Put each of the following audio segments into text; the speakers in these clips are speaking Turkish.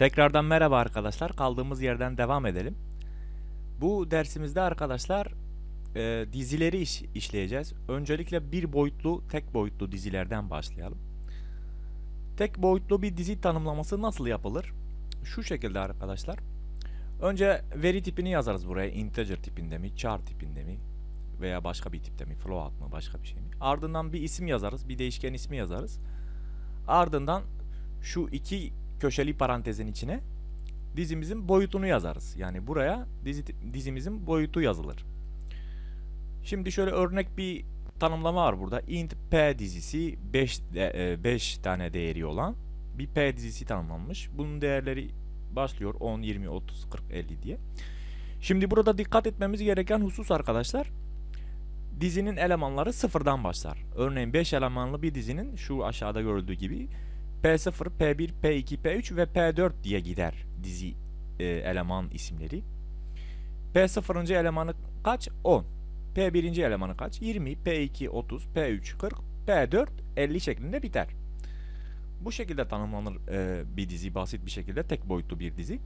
Tekrardan merhaba arkadaşlar. Kaldığımız yerden devam edelim. Bu dersimizde arkadaşlar e, dizileri iş- işleyeceğiz. Öncelikle bir boyutlu, tek boyutlu dizilerden başlayalım. Tek boyutlu bir dizi tanımlaması nasıl yapılır? Şu şekilde arkadaşlar. Önce veri tipini yazarız buraya. Integer tipinde mi, char tipinde mi veya başka bir tipte mi, float mı, başka bir şey mi? Ardından bir isim yazarız, bir değişken ismi yazarız. Ardından şu iki köşeli parantezin içine dizimizin boyutunu yazarız. Yani buraya dizi, dizimizin boyutu yazılır. Şimdi şöyle örnek bir tanımlama var burada. int p dizisi 5 5 tane değeri olan bir p dizisi tanımlanmış. Bunun değerleri başlıyor 10, 20, 30, 40, 50 diye. Şimdi burada dikkat etmemiz gereken husus arkadaşlar dizinin elemanları sıfırdan başlar. Örneğin 5 elemanlı bir dizinin şu aşağıda görüldüğü gibi P0, P1, P2, P3 ve P4 diye gider dizi e, eleman isimleri. P0. elemanı kaç? 10. P1. elemanı kaç? 20, P2 30, P3 40, P4 50 şeklinde biter. Bu şekilde tanımlanır e, bir dizi basit bir şekilde tek boyutlu bir dizi.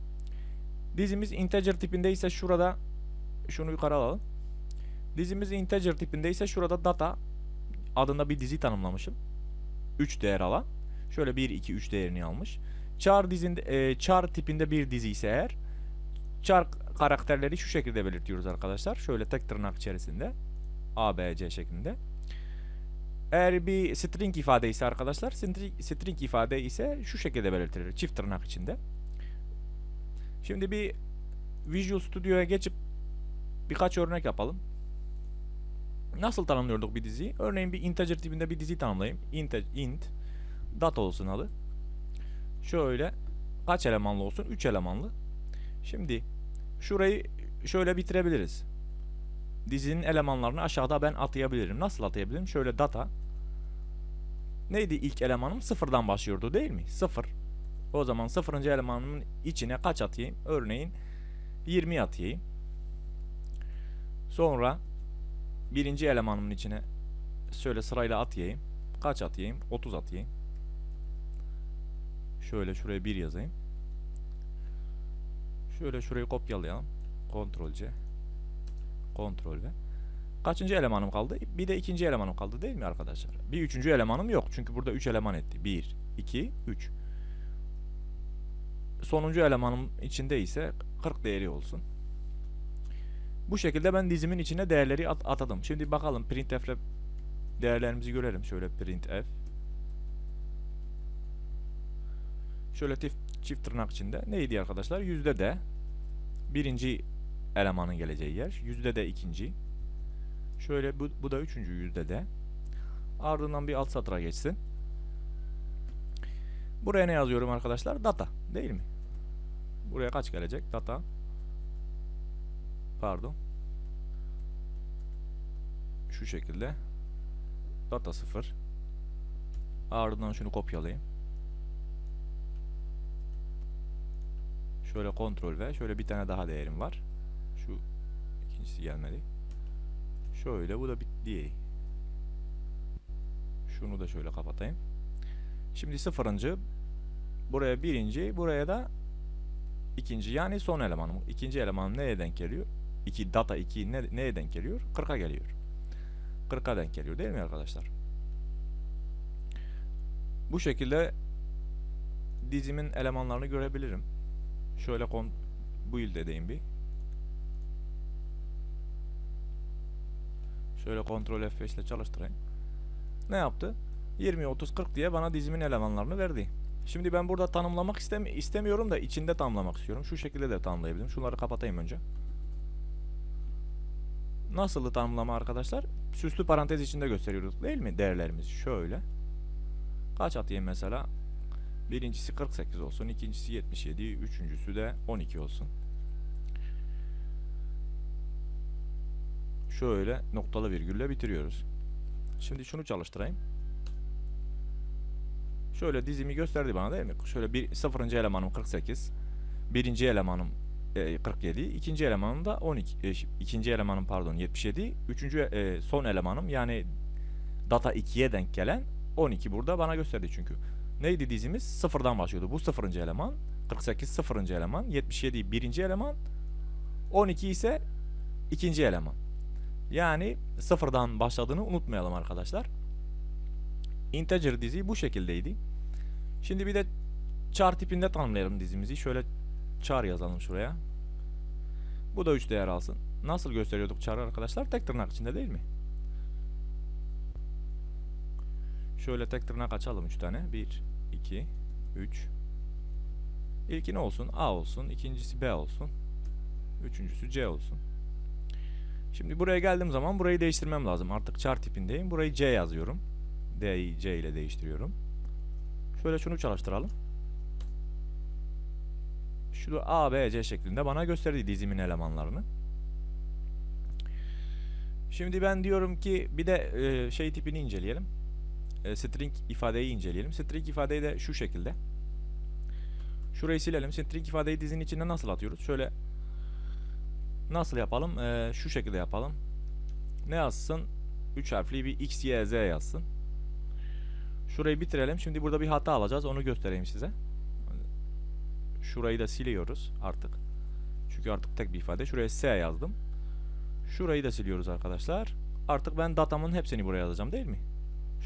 Dizimiz integer tipinde ise şurada şunu yukarı alalım. Dizimiz integer tipinde ise şurada data adında bir dizi tanımlamışım. 3 değer alan. Şöyle 1, 2, 3 değerini almış. Char dizinde, e, char tipinde bir dizi ise eğer char karakterleri şu şekilde belirtiyoruz arkadaşlar. Şöyle tek tırnak içerisinde A, B, C şeklinde. Eğer bir string ifade ise arkadaşlar string, string ifade ise şu şekilde belirtilir. Çift tırnak içinde. Şimdi bir Visual Studio'ya geçip birkaç örnek yapalım. Nasıl tanımlıyorduk bir diziyi? Örneğin bir integer tipinde bir dizi tanımlayayım. Int, int data olsun adı. Şöyle kaç elemanlı olsun? 3 elemanlı. Şimdi şurayı şöyle bitirebiliriz. Dizinin elemanlarını aşağıda ben atayabilirim. Nasıl atayabilirim? Şöyle data. Neydi ilk elemanım? Sıfırdan başlıyordu değil mi? Sıfır. O zaman sıfırıncı elemanımın içine kaç atayım? Örneğin 20 atayım. Sonra birinci elemanımın içine şöyle sırayla atayım. Kaç atayım? 30 atayım. Şöyle şuraya 1 yazayım. Şöyle şurayı kopyalayalım. Ctrl C. Ctrl V. Kaçıncı elemanım kaldı? Bir de ikinci elemanım kaldı değil mi arkadaşlar? Bir üçüncü elemanım yok. Çünkü burada 3 eleman etti. 1, 2, 3. Sonuncu elemanım içinde ise 40 değeri olsun. Bu şekilde ben dizimin içine değerleri at- atadım. Şimdi bakalım printf ile değerlerimizi görelim. Şöyle printf. Şöyle tif, çift tırnak içinde. Neydi arkadaşlar? Yüzde de birinci elemanın geleceği yer. Yüzde de ikinci. Şöyle bu, bu da üçüncü yüzde de. Ardından bir alt satıra geçsin. Buraya ne yazıyorum arkadaşlar? Data. Değil mi? Buraya kaç gelecek? Data. Pardon. Şu şekilde. Data 0. Ardından şunu kopyalayayım. Şöyle kontrol ve şöyle bir tane daha değerim var. Şu ikincisi gelmedi. Şöyle bu da bir diğeri. Şunu da şöyle kapatayım. Şimdi sıfırıncı. Buraya birinci. Buraya da ikinci. Yani son elemanım. İkinci elemanım neye denk geliyor? 2 data 2 ne, neye denk geliyor? 40'a geliyor. 40'a denk geliyor değil mi arkadaşlar? Bu şekilde dizimin elemanlarını görebilirim. Şöyle kon build edeyim bir. Şöyle kontrol F5 ile çalıştırayım. Ne yaptı? 20, 30, 40 diye bana dizimin elemanlarını verdi. Şimdi ben burada tanımlamak istem istemiyorum da içinde tanımlamak istiyorum. Şu şekilde de tanımlayabilirim. Şunları kapatayım önce. Nasıl tanımlama arkadaşlar? Süslü parantez içinde gösteriyorduk değil mi değerlerimizi? Şöyle. Kaç atayım mesela? Birincisi 48 olsun, ikincisi 77, üçüncüsü de 12 olsun. Şöyle noktalı virgülle bitiriyoruz. Şimdi şunu çalıştırayım. Şöyle dizimi gösterdi bana değil mi? Şöyle bir sıfırıncı elemanım 48. Birinci elemanım e, 47. ikinci elemanım da 12. E, ikinci elemanım pardon 77. Üçüncü e, son elemanım yani data 2'ye denk gelen 12 burada bana gösterdi çünkü. Neydi dizimiz? Sıfırdan başlıyordu. Bu sıfırıncı eleman. 48 sıfırıncı eleman. 77 birinci eleman. 12 ise ikinci eleman. Yani sıfırdan başladığını unutmayalım arkadaşlar. Integer dizi bu şekildeydi. Şimdi bir de char tipinde tanımlayalım dizimizi. Şöyle char yazalım şuraya. Bu da 3 değer alsın. Nasıl gösteriyorduk char'ı arkadaşlar? Tek tırnak içinde değil mi? Şöyle tek tırnak açalım 3 tane. 1, 2, 3. İlki ne olsun? A olsun. ikincisi B olsun. Üçüncüsü C olsun. Şimdi buraya geldiğim zaman burayı değiştirmem lazım. Artık char tipindeyim. Burayı C yazıyorum. D'yi C ile değiştiriyorum. Şöyle şunu çalıştıralım. Şu A, B, C şeklinde bana gösterdi dizimin elemanlarını. Şimdi ben diyorum ki bir de e, şey tipini inceleyelim. E, string ifadeyi inceleyelim. String ifadeyi de şu şekilde. Şurayı silelim. String ifadeyi dizinin içine nasıl atıyoruz? Şöyle nasıl yapalım? E, şu şekilde yapalım. Ne yazsın? 3 harfli bir x, y, z yazsın. Şurayı bitirelim. Şimdi burada bir hata alacağız. Onu göstereyim size. Şurayı da siliyoruz artık. Çünkü artık tek bir ifade. Şuraya S yazdım. Şurayı da siliyoruz arkadaşlar. Artık ben datamın hepsini buraya yazacağım değil mi?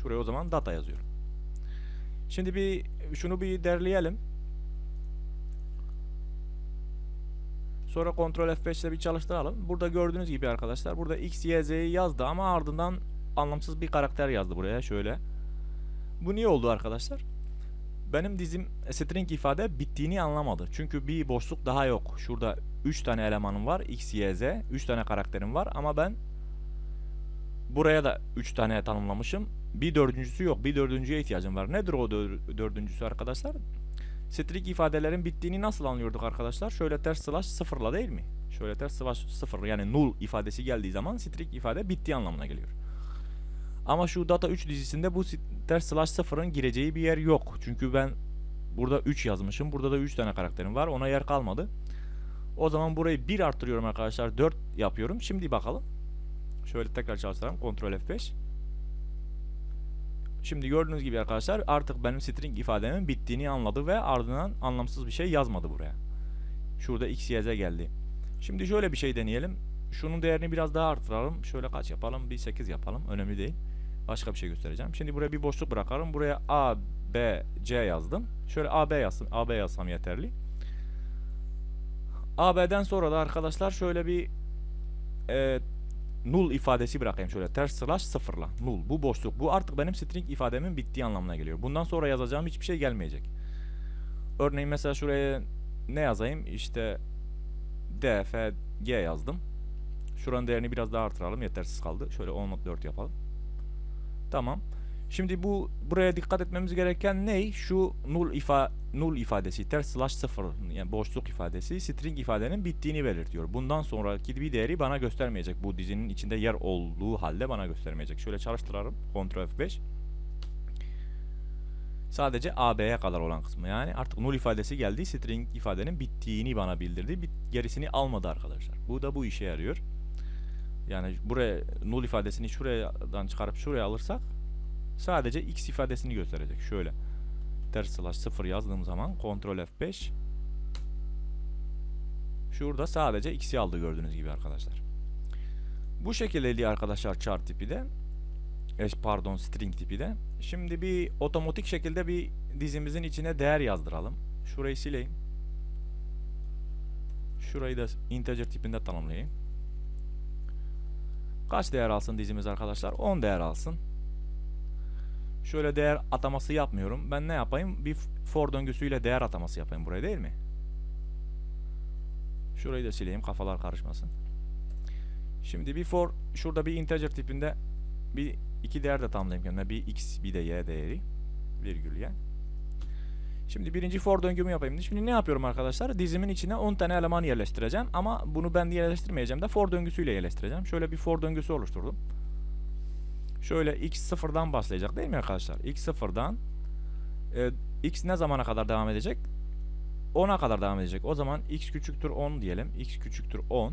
Şuraya o zaman data yazıyorum. Şimdi bir şunu bir derleyelim. Sonra Ctrl F5 ile bir çalıştıralım. Burada gördüğünüz gibi arkadaşlar burada X, Y, Z'yi yazdı ama ardından anlamsız bir karakter yazdı buraya şöyle. Bu niye oldu arkadaşlar? Benim dizim string ifade bittiğini anlamadı. Çünkü bir boşluk daha yok. Şurada 3 tane elemanım var. X, Y, Z. 3 tane karakterim var ama ben buraya da 3 tane tanımlamışım. Bir dördüncüsü yok. Bir dördüncüye ihtiyacım var. Nedir o dör- dördüncüsü arkadaşlar? String ifadelerin bittiğini nasıl anlıyorduk arkadaşlar? Şöyle ters slash sıfırla değil mi? Şöyle ters slash sıfır yani null ifadesi geldiği zaman string ifade bittiği anlamına geliyor. Ama şu data 3 dizisinde bu ters slash sıfırın gireceği bir yer yok. Çünkü ben burada 3 yazmışım. Burada da 3 tane karakterim var. Ona yer kalmadı. O zaman burayı 1 arttırıyorum arkadaşlar. 4 yapıyorum. Şimdi bakalım. Şöyle tekrar çalıştıralım. Ctrl F5. Şimdi gördüğünüz gibi arkadaşlar artık benim string ifademin bittiğini anladı ve ardından anlamsız bir şey yazmadı buraya. Şurada x, y, z geldi. Şimdi şöyle bir şey deneyelim. Şunun değerini biraz daha artıralım. Şöyle kaç yapalım? Bir 8 yapalım. Önemli değil. Başka bir şey göstereceğim. Şimdi buraya bir boşluk bırakalım. Buraya A, B, C yazdım. Şöyle A, B yazsın. A, B yazsam yeterli. A, B'den sonra da arkadaşlar şöyle bir e, null ifadesi bırakayım şöyle ters slash sıfırla null bu boşluk bu artık benim string ifademin bittiği anlamına geliyor. Bundan sonra yazacağım hiçbir şey gelmeyecek. Örneğin mesela şuraya ne yazayım işte D, F, G yazdım. Şuranın değerini biraz daha artıralım yetersiz kaldı. Şöyle 10.4 yapalım. Tamam. Şimdi bu buraya dikkat etmemiz gereken ne? Şu null ifa null ifadesi ters slash sıfır yani boşluk ifadesi string ifadenin bittiğini belirtiyor. Bundan sonraki bir değeri bana göstermeyecek. Bu dizinin içinde yer olduğu halde bana göstermeyecek. Şöyle çalıştıralım. Ctrl F5. Sadece AB'ye kadar olan kısmı. Yani artık null ifadesi geldi. String ifadenin bittiğini bana bildirdi. Bit gerisini almadı arkadaşlar. Bu da bu işe yarıyor. Yani buraya null ifadesini şuradan çıkarıp şuraya alırsak sadece x ifadesini gösterecek. Şöyle ters slash 0 yazdığım zaman Ctrl F5 şurada sadece x'i aldı gördüğünüz gibi arkadaşlar. Bu şekildeydi arkadaşlar char tipi de. Pardon string tipi de. Şimdi bir otomatik şekilde bir dizimizin içine değer yazdıralım. Şurayı sileyim. Şurayı da integer tipinde tanımlayayım. Kaç değer alsın dizimiz arkadaşlar? 10 değer alsın. Şöyle değer ataması yapmıyorum. Ben ne yapayım? Bir for döngüsüyle değer ataması yapayım buraya değil mi? Şurayı da sileyim kafalar karışmasın. Şimdi bir for şurada bir integer tipinde bir iki değer de tanımlayayım kendime. Bir x bir de y değeri. Virgül y. Şimdi birinci for döngümü yapayım. Şimdi ne yapıyorum arkadaşlar? Dizimin içine 10 tane eleman yerleştireceğim. Ama bunu ben yerleştirmeyeceğim de for döngüsüyle yerleştireceğim. Şöyle bir for döngüsü oluşturdum. Şöyle x sıfırdan başlayacak değil mi arkadaşlar? x sıfırdan e, x ne zamana kadar devam edecek? 10'a kadar devam edecek. O zaman x küçüktür 10 diyelim. x küçüktür 10.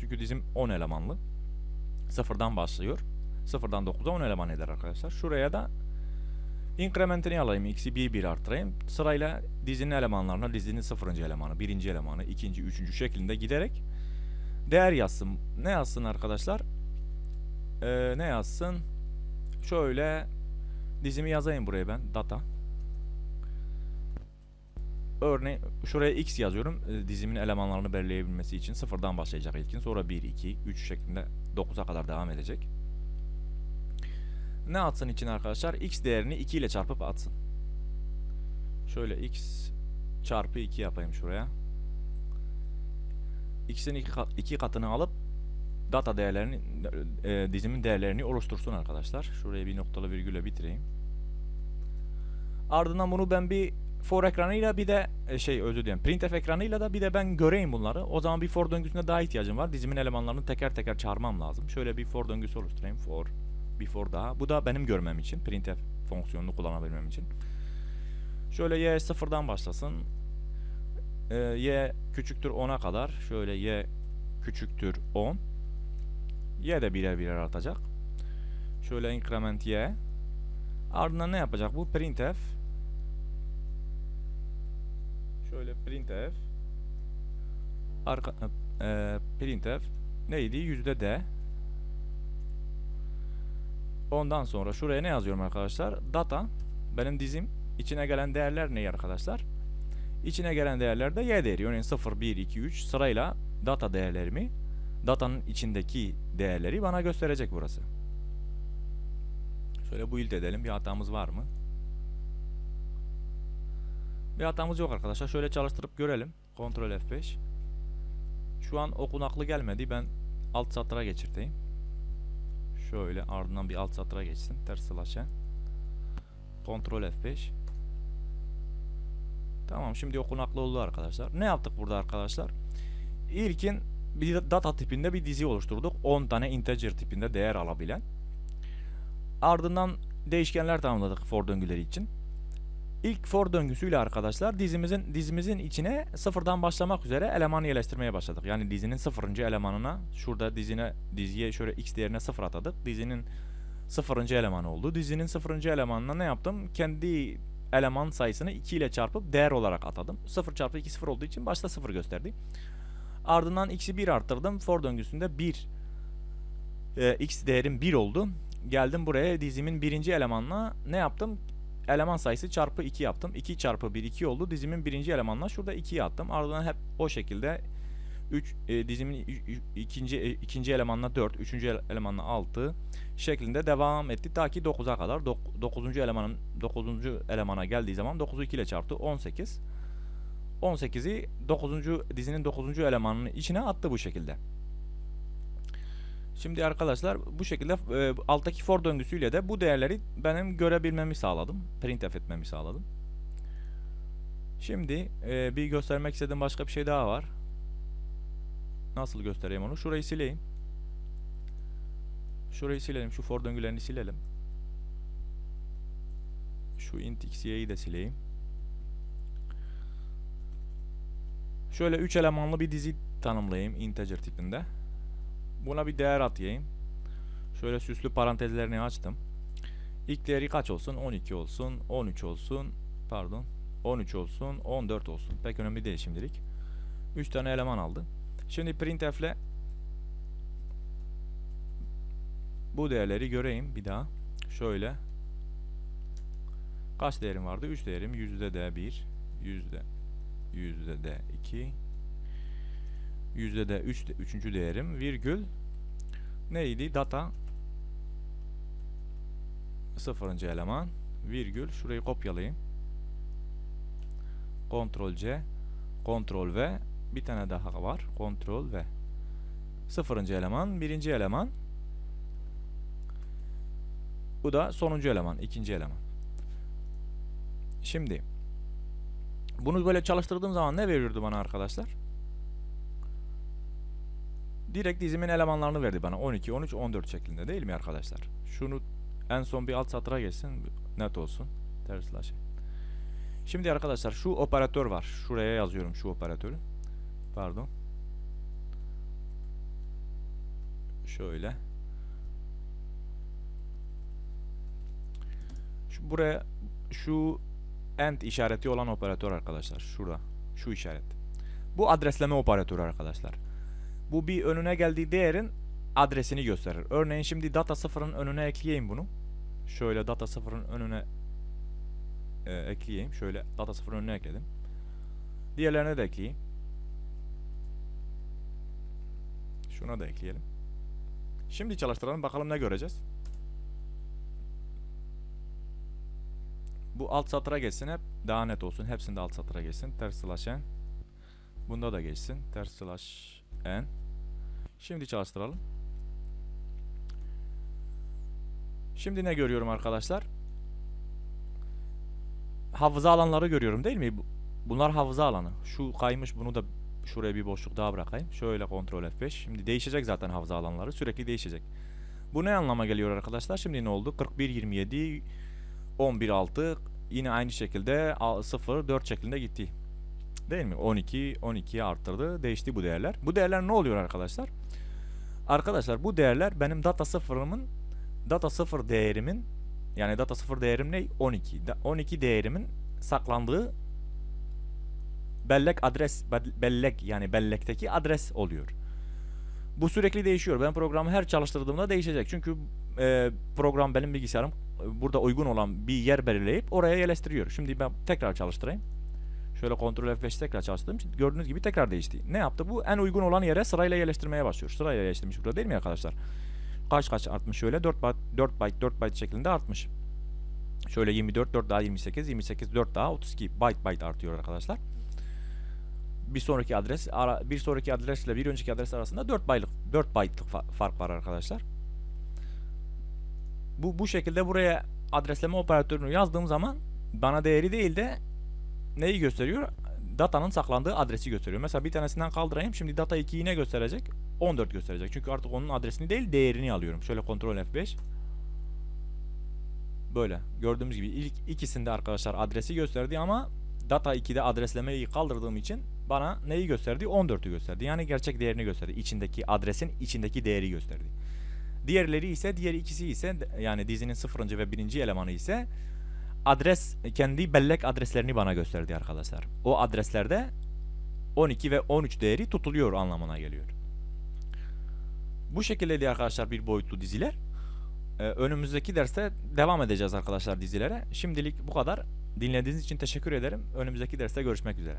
Çünkü dizim 10 elemanlı. Sıfırdan başlıyor. Sıfırdan 9'a 10 eleman eder arkadaşlar. Şuraya da Increment'ini alayım. X'i 1 1 arttırayım. Sırayla dizinin elemanlarına dizinin sıfırıncı elemanı, birinci elemanı, ikinci, üçüncü şeklinde giderek değer yazsın. Ne yazsın arkadaşlar? Ee, ne yazsın? Şöyle dizimi yazayım buraya ben. Data. Örneğin şuraya x yazıyorum. e, dizimin elemanlarını belirleyebilmesi için sıfırdan başlayacak ilkin. Sonra 1, 2, 3 şeklinde 9'a kadar devam edecek. Ne atsın için arkadaşlar? X değerini 2 ile çarpıp atsın. Şöyle x çarpı 2 yapayım şuraya. X'in 2 kat, katını alıp data değerlerini e, dizimin değerlerini oluştursun arkadaşlar. Şuraya bir noktalı virgülle bitireyim. Ardından bunu ben bir for ekranıyla bir de e, şey özür dilerim printf ekranıyla da bir de ben göreyim bunları. O zaman bir for döngüsüne daha ihtiyacım var. Dizimin elemanlarını teker teker çağırmam lazım. Şöyle bir for döngüsü oluşturayım. For bir for daha. Bu da benim görmem için. Printf fonksiyonunu kullanabilmem için. Şöyle y sıfırdan başlasın. Ee, y küçüktür 10'a kadar. Şöyle y küçüktür 10. Y de birer birer artacak. Şöyle increment y. Ardından ne yapacak bu? Printf. Şöyle printf. Arka, e, printf neydi? Yüzde d. Ondan sonra şuraya ne yazıyorum arkadaşlar? Data. Benim dizim. içine gelen değerler ne arkadaşlar? İçine gelen değerler de y değeri. Örneğin 0, 1, 2, 3 sırayla data değerlerimi datanın içindeki değerleri bana gösterecek burası. Şöyle build edelim. Bir hatamız var mı? Bir hatamız yok arkadaşlar. Şöyle çalıştırıp görelim. Ctrl F5. Şu an okunaklı gelmedi. Ben alt satıra geçirteyim. Şöyle ardından bir alt satıra geçsin. Ters slash'e. Ctrl F5. Tamam şimdi okunaklı oldu arkadaşlar. Ne yaptık burada arkadaşlar? İlkin bir data tipinde bir dizi oluşturduk. 10 tane integer tipinde değer alabilen. Ardından değişkenler tanımladık for döngüleri için. İlk for döngüsüyle arkadaşlar dizimizin dizimizin içine sıfırdan başlamak üzere eleman yerleştirmeye başladık. Yani dizinin sıfırıncı elemanına şurada dizine diziye şöyle x değerine sıfır atadık. Dizinin sıfırıncı elemanı oldu. Dizinin sıfırıncı elemanına ne yaptım? Kendi eleman sayısını 2 ile çarpıp değer olarak atadım. 0 çarpı 2 sıfır olduğu için başta 0 gösterdi. Ardından x'i 1 arttırdım. For döngüsünde 1 e, x değerim 1 oldu. Geldim buraya dizimin birinci elemanına ne yaptım? Eleman sayısı çarpı 2 yaptım. 2 çarpı 1 2 oldu. Dizimin birinci elemanına şurada 2'yi attım. Ardından hep o şekilde 3 e, dizimin ikinci e, ikinci elemanına 4, üçüncü ele- elemanına 6 şeklinde devam etti ta ki 9'a kadar. 9. elemanın 9. elemana geldiği zaman 9'u 2 ile çarptı 18. 18'i 9. dizinin 9. elemanının içine attı bu şekilde. Şimdi arkadaşlar bu şekilde e, alttaki for döngüsüyle de bu değerleri benim görebilmemi sağladım. Printf etmemi sağladım. Şimdi e, bir göstermek istediğim başka bir şey daha var. Nasıl göstereyim onu? Şurayı sileyim. Şurayı silelim. Şu for döngülerini silelim. Şu int xy'yi de sileyim. Şöyle 3 elemanlı bir dizi tanımlayayım integer tipinde. Buna bir değer atayım. Şöyle süslü parantezlerini açtım. İlk değeri kaç olsun? 12 olsun, 13 olsun, pardon, 13 olsun, 14 olsun. Pek önemli değil şimdilik. 3 tane eleman aldı. Şimdi printf'le bu değerleri göreyim bir daha. Şöyle. Kaç değerim vardı? 3 değerim. Yüzde de 1, yüzde yüzde de 2, yüzde de 3 üçüncü değerim. Virgül. Neydi? Data. Sıfırıncı eleman. Virgül. Şurayı kopyalayayım. Ctrl C. Ctrl V. Bir tane daha var. Ctrl V. Sıfırıncı eleman. Birinci eleman. Bu da sonuncu eleman. İkinci eleman. Şimdi bunu böyle çalıştırdığım zaman ne verirdi bana arkadaşlar? Direkt dizimin elemanlarını verdi bana. 12, 13, 14 şeklinde değil mi arkadaşlar? Şunu en son bir alt satıra geçsin. Net olsun. Ters slash. Şimdi arkadaşlar şu operatör var. Şuraya yazıyorum şu operatörü. Pardon. Şöyle. Şu buraya şu end işareti olan operatör arkadaşlar. Şurada. Şu işaret. Bu adresleme operatörü arkadaşlar. Bu bir önüne geldiği değerin adresini gösterir. Örneğin şimdi data sıfırın önüne ekleyeyim bunu. Şöyle data sıfırın önüne e, ekleyeyim. Şöyle data sıfırın önüne ekledim. Diğerlerine de ekleyeyim. Şuna da ekleyelim. Şimdi çalıştıralım bakalım ne göreceğiz. Bu alt satıra geçsin hep daha net olsun. Hepsinde alt satıra geçsin. Ters slash n. Bunda da geçsin. Ters slash n. Şimdi çalıştıralım. Şimdi ne görüyorum arkadaşlar? Hafıza alanları görüyorum değil mi? Bu- Bunlar hafıza alanı. Şu kaymış bunu da şuraya bir boşluk daha bırakayım. Şöyle kontrol F5. Şimdi değişecek zaten hafıza alanları. Sürekli değişecek. Bu ne anlama geliyor arkadaşlar? Şimdi ne oldu? 41 27 11 6 yine aynı şekilde 0 4 şeklinde gitti. Değil mi? 12 12'ye arttırdı. Değişti bu değerler. Bu değerler ne oluyor arkadaşlar? Arkadaşlar bu değerler benim data sıfırımın data sıfır değerimin yani data sıfır değerim ne? 12. Da- 12 değerimin saklandığı bellek adres bel- bellek yani bellekteki adres oluyor. Bu sürekli değişiyor. Ben programı her çalıştırdığımda değişecek. Çünkü e, program benim bilgisayarım burada uygun olan bir yer belirleyip oraya yerleştiriyor. Şimdi ben tekrar çalıştırayım. Şöyle Ctrl F5 tekrar çalıştırdım. Şimdi Gördüğünüz gibi tekrar değişti. Ne yaptı? Bu en uygun olan yere sırayla yerleştirmeye başlıyor. Sırayla yerleştirmiş burada değil mi arkadaşlar? Kaç kaç artmış şöyle 4 byte 4 byte 4 byte şeklinde artmış. Şöyle 24 4 daha 28 28 4 daha 32 byte byte artıyor arkadaşlar. Bir sonraki adres ara, bir sonraki adresle bir önceki adres arasında 4 byte'lık 4 byte'lık fa- fark var arkadaşlar. Bu bu şekilde buraya adresleme operatörünü yazdığım zaman bana değeri değil de neyi gösteriyor? Datanın saklandığı adresi gösteriyor. Mesela bir tanesinden kaldırayım. Şimdi data 2'yi ne gösterecek? 14 gösterecek. Çünkü artık onun adresini değil değerini alıyorum. Şöyle kontrol F5. Böyle. Gördüğümüz gibi ilk ikisinde arkadaşlar adresi gösterdi ama data 2'de adreslemeyi kaldırdığım için bana neyi gösterdi? 14'ü gösterdi. Yani gerçek değerini gösterdi. İçindeki adresin içindeki değeri gösterdi. Diğerleri ise diğer ikisi ise yani dizinin sıfırıncı ve birinci elemanı ise adres kendi bellek adreslerini bana gösterdi arkadaşlar. O adreslerde 12 ve 13 değeri tutuluyor anlamına geliyor. Bu şekilde de arkadaşlar bir boyutlu diziler. Ee, önümüzdeki derste devam edeceğiz arkadaşlar dizilere. Şimdilik bu kadar. Dinlediğiniz için teşekkür ederim. Önümüzdeki derste görüşmek üzere.